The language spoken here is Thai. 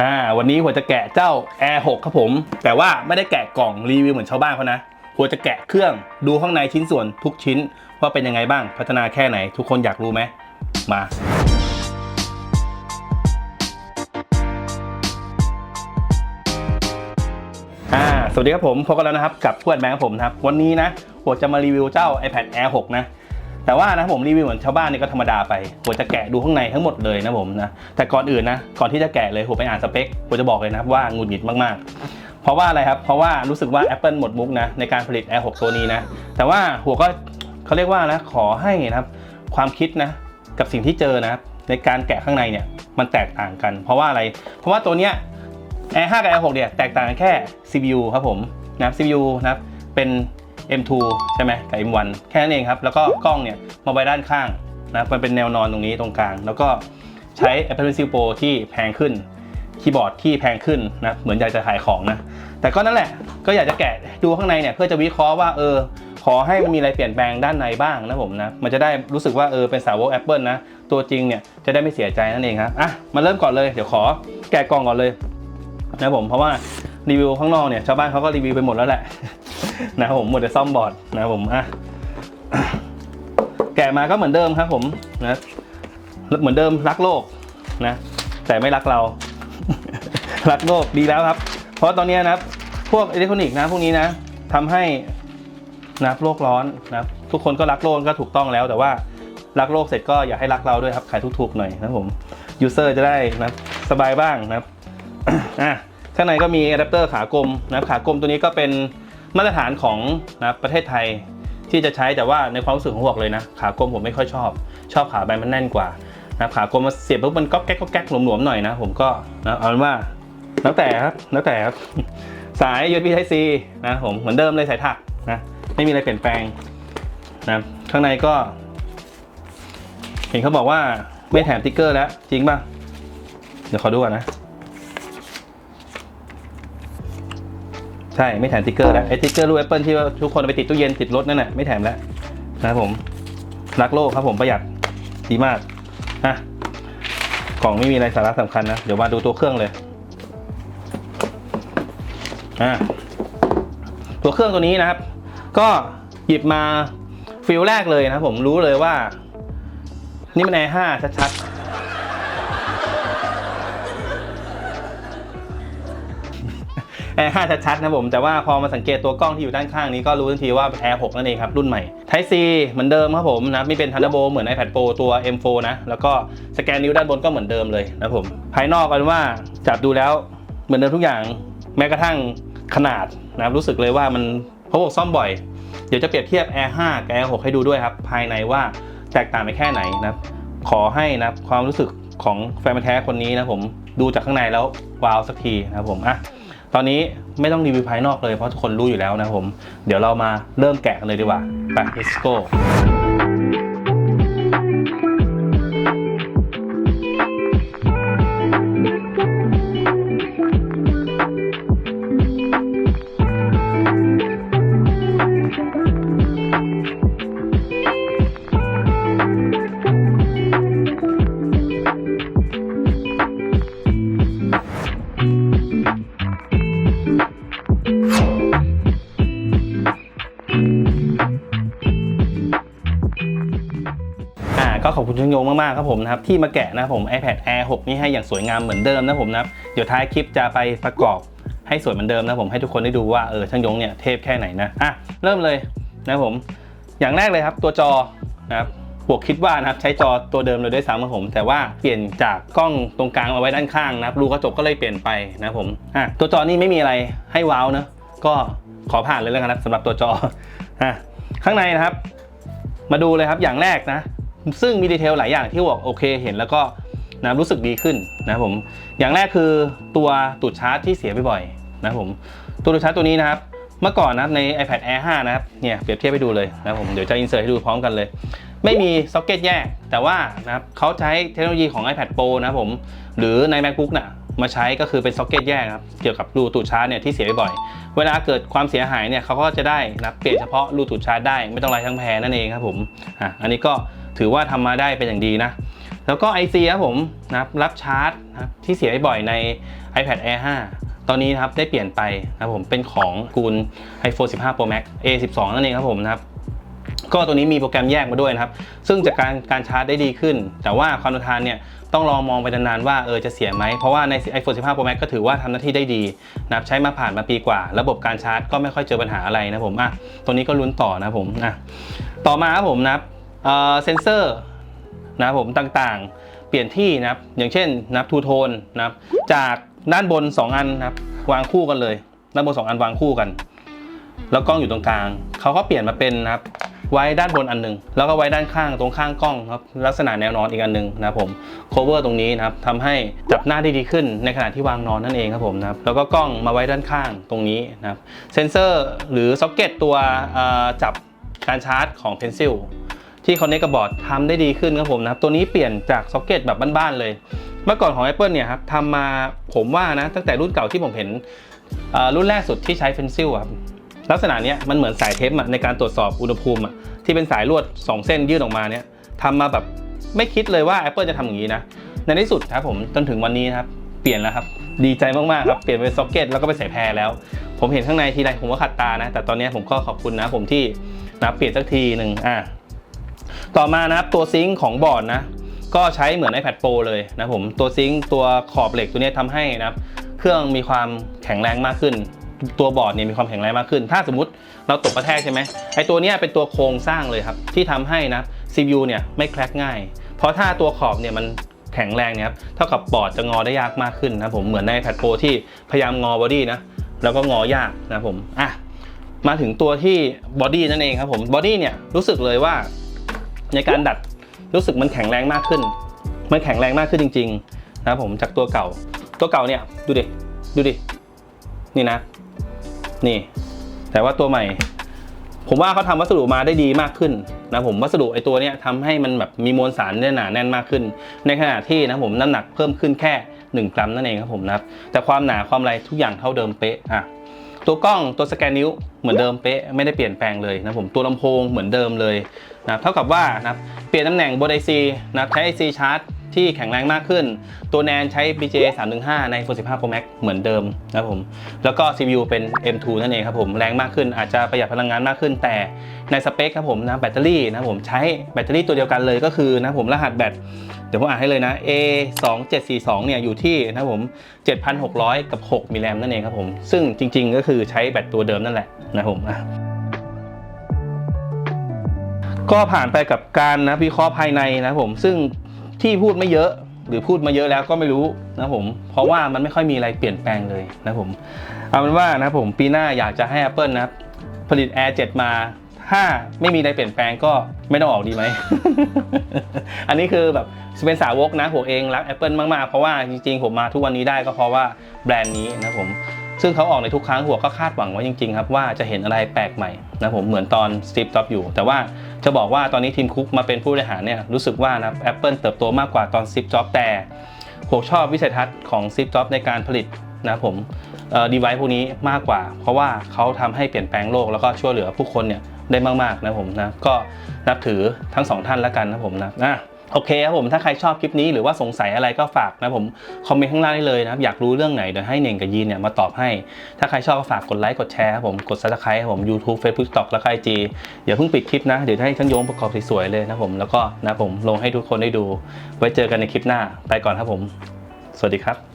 อ่าวันนี้หัวจะแกะเจ้า Air 6 ครับผม แต่ว่าไม่ได้แกะกล่องรีวิวเหมือนชาวบ้านเขานะหัวจะแกะเครื่องดูข้างในชิ้นส่วนทุกชิ้น ว่าเป็นยังไงบ้างพัฒนาแค่ไหน ทุกคนอยากรู้ไหมมาอ่าสวัสดีครับผมพบกันแล้วนะครับกับพวดแบงค์ครับผมนะครับ วันนี้นะผมจะมารีวิวเจ้า iPad Air 6 นะ แต่ว่านะผมรีวิวเหมือนชาวบ้านนี่ก็ธรรมดาไปผมจะแกะดูข้างในทั้งหมดเลยนะผมนะแต่ก่อนอื่นนะก่อนที่จะแกะเลยผมไปอ่านสเปคผมจะบอกเลยนะว่าหงุดหงิดมากๆ เพราะว่าอะไรครับเพราะว่ารู้สึกว่า Apple หมดมุกนะในการผลิต Air 6 ตัวนี้นะแต่ว่าหัวก็เขาเรียกว่านะขอให้นะครับความคิดนะกับสิ่งที่เจอนะครับในการแกะข้างในเนี่ยมันแตกต่างกัน เพราะว่าอะไร เพราะว่าตัวเนี้ย Air 5กับ Air 6เนี่ยแตกต่างกันแค่ CPU ครับผมนะ CPU นะเป็น M2 ใช่ไหมกับ M1 แค่นั้นเองครับ แล้วก็กล้องเนี่ยมาไว้ด้านข้างนะมันเป็นแนวนอนตรงนี้ตรงกลาง แล้วก็ใช้ Apple Pencil Pro ที่แพงขึ้นคีย์บอร์ดที่แพงขึ้นนะเหมือนอยากจะขายของนะ แต่ก็นั่นแหละก็อยากจะแกะดูข้างในเนี่ยเพื่อจะวิเคราะห์ว่าเออ ขอให้มันมีอะไรเปลี่ยนแปลงด้านในบ้างนะผมนะ มันจะได้รู้สึกว่าเออเป็นสาวก Apple นะ ตัวจริงเนี่ยจะได้ไม่เสียใจนั่นเองครับอะมาเริ่มก่อนเลยเดี๋ยวขอแกะกล่องก่อนเลยนะผมเพราะว่า รีวิวข้างนอกเนี่ยชาวบ้านเขาก็รีวิวไปหมดแล้วแหละ นะครับผมหมดแต่ซ่อมบอร์ดนะครับผมอะแกะมาก็เหมือนเดิมครับผมนะเหมือนเดิมรักโลกนะ แต่ไม่รักเรา รักโลกดีแล้วครับ เพราะตอนนี้นะครับ พวกอิเล็กทรอนิกส์นะพวกนี้นะทำให้นะโลกร้อนนะทุกคนก็รักโลกก็ถูกต้องแล้ว แต่ว่ารักโลกเสร็จก็อย่าให้รักเราด้วยครับขายถูกๆหน่อยนะผมยูเซอร์จะได้นะสบายบ้างนะครับอะ ข้างในก็มีอะแดปเตอร์ขากลมนะครับขากลมตัวนี้ก็เป็นมาตรฐานของนะประเทศไทยที่จะใช้แต่ว่าในความรู้สึกของผมบอกเลยนะ ขากลมผมไม่ค่อยชอบ ชอบขาแบนมันแน่นกว่านะขากลมมาเสียบปุ๊บมันก็แก๊กก็แก๊กหลวมๆหน่อยนะผมก็นะเอาเป็นว่าแล้วแต่ครับแล้วแต่ครับสาย USB Type C นะผมเหมือนเดิมเลยสายถักนะไม่มีอะไรเปลี่ยนแปลงนะข้างในก็ เห็นเขาบอกว่าไม่แถมติ๊กเกอร์แล้วจริงป่ะเดี๋ยวขอดูก่อนนะ ใช่ไม่แถมสติ๊กเกอร์แล้วไอ้สติ๊กเกอร์รูปแอปเปิลที่ว่าทุกคนเอาไปติดตู้เย็นติดรถนั่นน่ะไม่แถมแล้วนะครับผมรักโลกครับผมประหยัดดีมากอะกล่องไม่มีอะไรสาระสำคัญนะ เดี๋ยวมาดูตัวเครื่องเลยอะตัวเครื่องตัวนี้นะครับ ก็หยิบมาฟิลแรกเลยนะครับผมรู้เลยว่า นี่มัน Air 5ชัดๆ แอร์5ชัดๆนะผมแต่ว่าพอมาสังเกตตัวกล้องที่อยู่ด้านข้างนี้ก็รู้ทันทีว่าเป็น Air 6นั่นเองครับรุ่นใหม่ Type C เหมือนเดิมครับผมนะไม่เป็น Thunderbolt เหมือน iPad Pro ตัว M4 นะแล้วก็สแกนนิ้วด้านบนก็เหมือนเดิมเลยนะผมภายนอกกันว่าจับดูแล้วเหมือนเดิมทุกอย่างแม้กระทั่งขนาดนะครับรู้สึกเลยว่ามันเพราะบอกซ่อมบ่อย เดี๋ยวจะเปรียบเทียบ Air 5 กับ Air 6 ให้ดูด้วยครับ ภายในว่าแตกต่างไปแค่ไหนนะครับขอให้นะครับความรู้สึกของแฟนแท้คนนี้นะผมดูจากข้างในแล้วว้าวสักทีนะครับผมอะ ตอนนี้ไม่ต้องรีวิวภายนอกเลยเพราะทุกคนรู้อยู่แล้วนะผม เดี๋ยวเรามาเริ่มแกะกันเลยดีกว่าไป let's go ก็ขอบคุณช่างโยงมากๆครับผมนะครับที่มาแกะนะผม iPad Air 6 นี่ให้อย่างสวยงามเหมือนเดิมนะผมนะเดี๋ยวท้ายคลิปจะไปประกอบให้สวยเหมือนเดิมนะผมให้ทุกคนได้ดูว่าเออช่างยงเนี่ยเทพแค่ไหนนะอะเริ่มเลยนะผมอย่างแรกเลยครับตัวจอนะครับบวกคิดว่านะครับใช้จอตัวเดิมเลยด้วยซ้ำครับผม แต่ว่าเปลี่ยนจากกล้องตรงกลางมาไว้ด้านข้างนะครับรูกระจกก็เลยเปลี่ยนไปนะผมอะตัวจอนี่ไม่มีอะไรให้ว้าวนะก็ขอผ่านเลยแล้วกันนะสำหรับตัวจออะข้างในนะครับ มาดูเลยครับอย่างแรกนะ ซึ่งมีดีเทลหลายอย่างที่บอกโอเคเห็นแล้วก็นะรู้สึกดีขึ้นนะผมอย่างแรกคือตัวตูดชาร์จที่เสียบ่อยๆนะผมตัวตูดชาร์จตัวนี้นะครับเมื่อก่อนนะใน iPad Air 5 นะครับเนี่ยเปรียบเทียบให้ดูเลยนะผมเดี๋ยวจะอินเสิร์ตให้ดูพร้อมกันเลย ไม่มีซ็อกเก็ตแยก แต่ว่านะครับเขาใช้เทคโนโลยีของ iPad Pro นะผมหรือใน MacBook น่ะ มาใช้ก็คือเป็นซ็อกเก็ตแยกครับเกี่ยวกับรูตูดชาร์จเนี่ยที่เสียบ่อยเวลาเกิดความเสียหายเนี่ยเขาก็จะได้นะเปลี่ยนเฉพาะรูตูดชาร์จได้ไม่ต้องไล่ทั้งแพรนั่นเองครับผมอะอันนี้ก็ถือว่าทำมาได้เป็นอย่างดีนะแล้วก็ IC ครับผมนะรับชาร์จนะครับที่เสียบ่อยใน iPad Air 5 ตอนนี้นะครับได้เปลี่ยนไปนะครับผมเป็นของกูล iPhone 15 Pro Max A12 นั่นเองครับผมนะครับ ก็ตัวนี้มีโปรแกรมแยกมาด้วยนะครับ ซึ่งจากการการชาร์จได้ดีขึ้น แต่ว่าความทนทานเนี่ยต้องลองมองไปนานๆว่าเออจะเสียไหม เพราะว่าใน iPhone 15 Pro Max ก็ถือว่าทำหน้าที่ได้ดีนะครับใช้มาผ่านมาปีกว่า ระบบการชาร์จก็ไม่ค่อยเจอปัญหาอะไรนะผมอะตัวนี้ก็ลุ้นต่อนะผมอะต่อมาครับผมนะครับเอ่อเซนเซอร์นะครับผมต่างๆ เปลี่ยนที่นะครับอย่างเช่นนะครับทูโทนนะครับจากด้านบน 2 อันนะครับวางคู่กันเลย ด้านบน 2 อันวางคู่กัน แล้วกล้องอยู่ตรงกลางเขาก็เปลี่ยนมาเป็นนะครับ ไว้ด้านบนอันหนึง แล้วก็ไว้ด้านข้างตรงข้างกล้องครับลักษณะแนวนอนอีกอันหนึงนะครับผม cover ตรงนี้นะครับทำให้จับหน้าได้ดีขึ้นในขณะที่วางนอนนั่นเองครับผมนะครับแล้วก็กล้องมาไว้ด้านข้างตรงนี้นะครับเซนเซอร์หรือซ็อกเก็ตตัวจับการชาร์จของ Pencil ที่คอนเนคกับบอร์ดทำได้ดีขึ้นครับผมนะครับตัวนี้เปลี่ยนจากซ็อกเก็ตแบบบ้านๆเลย เมื่อก่อนของ Apple เนี่ยครับทำมาผมว่านะตั้งแต่รุ่นเก่าที่ผมเห็นรุ่นแรกสุดที่ใช้ Pencil อะครับ ลักษณะนี้มันเหมือนสายเทปอะในการตรวจสอบอุณหภูมิอะที่เป็นสายลวด 2 เส้นยื่นออกมาเนี่ยทำมาแบบไม่คิดเลยว่า Apple จะทำอย่างนี้นะ ในที่สุดครับผมจนถึงวันนี้ครับ เปลี่ยนแล้วครับ ดีใจมากๆครับ เปลี่ยนเป็นซ็อกเก็ตแล้วก็ไปใส่แพรแล้ว ผมเห็นข้างในทีไรผมก็ขัดตานะ แต่ตอนนี้ผมก็ขอบคุณนะผมที่นะเปลี่ยนสักทีหนึ่งอะต่อมานะครับตัวซิงค์ของบอร์ดนะก็ใช้เหมือน iPad Pro เลยนะผมตัวซิงค์ตัวขอบเหล็กตัวนี้ทำให้นะครับเครื่องมีความแข็งแรงมากขึ้น ตัวบอร์ดเนี่ยมีความแข็งแรงมากขึ้น ถ้าสมมติเราตกกระแทกใช่ไหมไอตัวนี้เป็นตัวโครงสร้างเลยครับ ที่ทำให้นะ CPU เนี่ยไม่แคลกง่าย เพราะถ้าตัวขอบเนี่ยมันแข็งแรงเนี่ยครับเท่ากับบอร์ดจะงอได้ยากมากขึ้นนะผมเหมือนใน iPad Pro ที่พยายามงอบอดี้นะแล้วก็งอยากนะผมอะมาถึงตัวที่บอดี้นั่นเองครับผมบอดี้เนี่ยรู้สึกเลยว่าในการดัดรู้สึกมันแข็งแรงมากขึ้น มันแข็งแรงมากขึ้นจริง ๆ นะผมจากตัวเก่า ตัวเก่าเนี่ยดูดิ ดูดิ นี่นะ นี่ แต่ว่าตัวใหม่ ผมว่าเขาทำวัสดุมาได้ดีมากขึ้นนะผมวัสดุไอตัวเนี้ยทำให้มันแบบมีมวลสารเนี่ยหนาแน่นมากขึ้น ในขณะที่นะผมน้ำหนักเพิ่มขึ้นแค่ 1 กรัมนั่นเองครับผมนะครับแต่ความหนาความอะไรทุกอย่างเท่าเดิมเป๊ะอะตัวกล้องตัวสแกนนิ้วเหมือนเดิมเป๊ะไม่ได้เปลี่ยนแปลงเลยนะผมตัวลำโพงเหมือนเดิมเลยนะเท่ากับว่านะเปลี่ยนตำแหน่งบน IC นะใช้ IC ชาร์จ ที่แข็งแรงมากขึ้น ตัวแนนใช้ BGA 315 ใน iPhone 15 Pro Max เหมือนเดิมนะครับผม แล้วก็ CPU เป็น M2 นั่นเองครับผม แรงมากขึ้นอาจจะประหยัดพลังงานมากขึ้น แต่ในสเปคครับผมนะแบตเตอรี่นะครับผมใช้แบตเตอรี่ตัวเดียวกันเลยก็คือนะครับผมรหัสแบตเดี๋ยวผมอ่านให้เลยนะ A 2 7 4 2เนี่ยอยู่ที่นะครับผม 7,600 กับ 6มิลลิแอมนั่นเองครับผม ซึ่งจริง ๆ ก็คือใช้แบตตัวเดิมนั่นแหละนะครับผมอะก็ผ่านไปกับการนะวิเคราะห์ภายในนะครับผมซึ่ง ที่พูดไม่เยอะหรือพูดมาเยอะแล้วก็ไม่รู้นะผม เพราะว่ามันไม่ค่อยมีอะไรเปลี่ยนแปลงเลยนะผมเอาเป็นว่านะผมปีหน้าอยากจะให้ Apple นะผลิต Air 7 มาถ้าไม่มีอะไรเปลี่ยนแปลงก็ไม่ต้องออกดีไหม อันนี้คือแบบเป็นสาวกนะผมเองรัก Apple มากๆ เพราะว่าจริงๆ ผมมาทุกวันนี้ได้ก็เพราะว่าแบรนด์นี้นะผม ซึ่งเขาออกในทุกครั้งหัวก็คาดหวังไว้จริงๆครับว่าจะเห็นอะไรแปลกใหม่นะผมเหมือนตอน Steve Jobs อยู่ แต่ว่า จะบอกว่าตอนนี้ทีมคุกมาเป็นผู้บริหารเนี่ยรู้สึกว่านะ Apple เติบโตมากกว่าตอนซิปจ็อบแต่ผมชอบวิสัยทัศน์ของซิปจ็อบในการผลิตนะผมเอ่อดีไวซ์พวกนี้มากกว่า เพราะว่าเขาทำให้เปลี่ยนแปลงโลกแล้วก็ช่วยเหลือผู้คนเนี่ยได้มากๆนะผมนะก็นับถือทั้งสองท่านแล้วกันนะผมนะนะ โอเคครับผมถ้าใครชอบคลิปนี้หรือว่าสงสัยอะไรก็ฝากนะผมคอมเมนต์ข้างล่างได้เลยนะครับอยากรู้เรื่องไหนเดี๋ยวให้เน่งกับยีนเนี่ยมาตอบให้ ถ้าใครชอบก็ฝากกดไลค์กดแชร์ครับผมกด s u b s c r i b ครับผม YouTube Facebook TikTok แล้วก็ IG อย่าเพิ่งปิดคลิปนะเดี๋ยวให้ช่างโยงประกอบสวยๆเลยนะผมแล้วก็นะผมลงให้ทุกคนได้ดู ไว้เจอกันในคลิปหน้าไปก่อนครับผม สวัสดีครับ